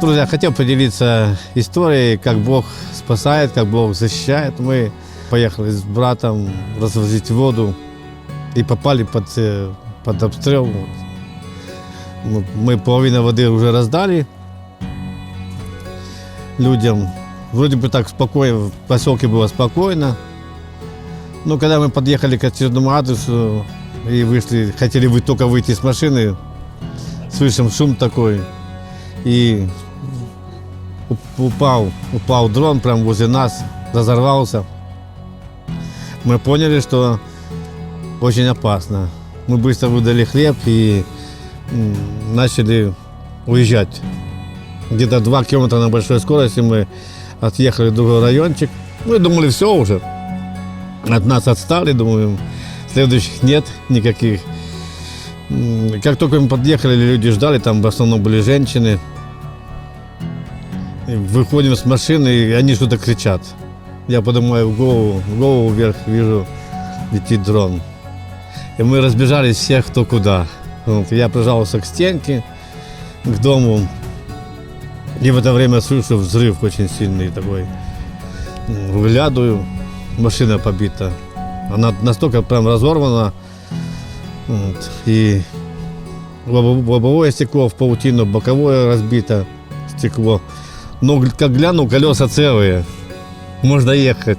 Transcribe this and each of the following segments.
Друзья, хотел поделиться историей, как Бог спасает, как Бог защищает. Мы поехали с братом развозить воду и попали под, э, под обстрел. Мы половину воды уже раздали людям. Вроде бы так спокойно, в поселке было спокойно. Но когда мы подъехали к очередному адресу и вышли, хотели вы только выйти с машины, слышим шум такой, и уп- упал, упал дрон прямо возле нас, разорвался. Мы поняли, что очень опасно. Мы быстро выдали хлеб и начали уезжать. Где-то два километра на большой скорости мы отъехали в другой райончик. Мы думали, все уже. От нас отстали, думаем, следующих нет никаких. Как только мы подъехали, люди ждали, там в основном были женщины. Выходим с машины, и они что-то кричат. Я поднимаю голову, голову вверх, вижу, летит дрон. И мы разбежались всех кто куда. Вот, я прижался к стенке, к дому. И в это время слышу взрыв очень сильный такой. Выглядываю, машина побита. Она настолько прям разорвана. Вот, и лобо- лобовое стекло в паутину, боковое разбито стекло. Но г- как гляну, колеса целые. Можно ехать.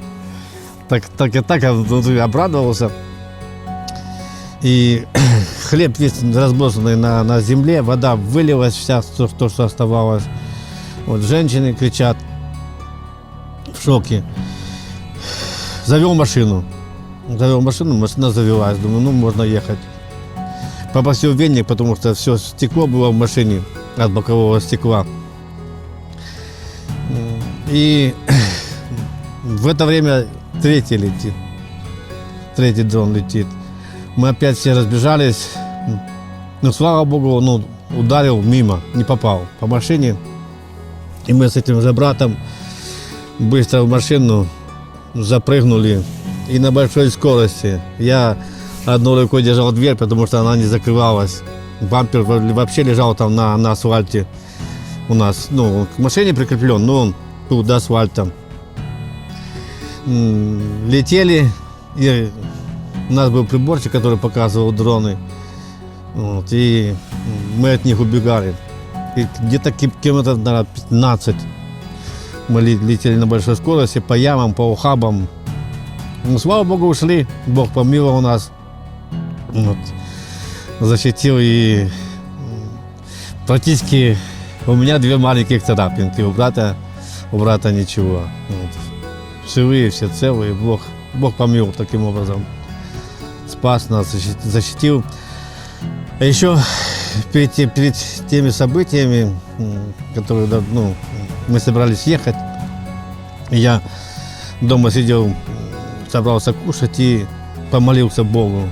Так, так так я внутри обрадовался. И хлеб весь разбросанный на, на земле, вода вылилась вся, то, то, что оставалось. Вот женщины кричат в шоке. Завел машину. Завел машину, машина завелась. Думаю, ну можно ехать. Попросил веник, потому что все стекло было в машине от бокового стекла. И в это время третий летит. Третий дрон летит. Мы опять все разбежались. Ну, слава богу, ну, ударил мимо, не попал по машине. И мы с этим же братом быстро в машину запрыгнули. И на большой скорости. Я одной рукой держал дверь, потому что она не закрывалась. Бампер во- вообще лежал там на, на асфальте у нас. Ну, к машине прикреплен, но он тут до асфальта. М, Летели, и у нас был приборчик, который показывал дроны. Вот, и мы от них убегали. И где-то ки- километров, наверное, 15 мы ле- летели на большой скорости по ямам, по ухабам. Ну, слава богу, ушли. Бог помиловал нас. Вот. Защитил и практически у меня две маленьких царапинки. У брата, у брата ничего. Вот. Живые, все целые. Бог, Бог помиловал таким образом. Спас нас, защи- защитил. А еще перед, перед теми событиями, которые ну, мы собрались ехать, я дома сидел, собрался кушать и помолился Богу.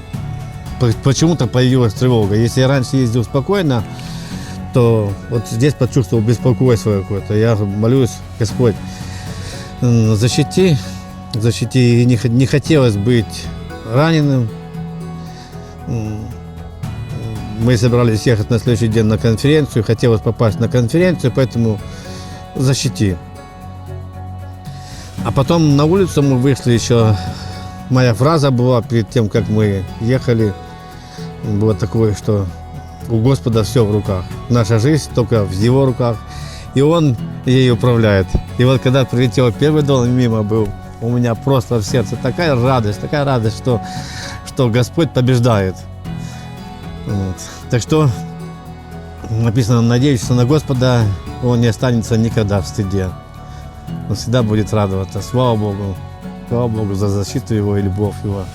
По- Почему-то появилась тревога. Если я раньше ездил спокойно, то вот здесь почувствовал беспокойство какое-то. Я молюсь, Господь, защити, защити. И не, не хотелось быть раненым. Мы собрались ехать на следующий день на конференцию, хотелось попасть на конференцию, поэтому защити. А потом на улицу мы вышли еще. Моя фраза была перед тем, как мы ехали. Было такое, что у Господа все в руках. Наша жизнь только в Его руках. И Он ей управляет. И вот когда прилетел первый дом мимо был, у меня просто в сердце такая радость, такая радость, что, что Господь побеждает. Вот. Так что написано, надеюсь, что на Господа он не останется никогда в стыде. Он всегда будет радоваться. Слава Богу. Слава Богу за защиту Его и любовь Его.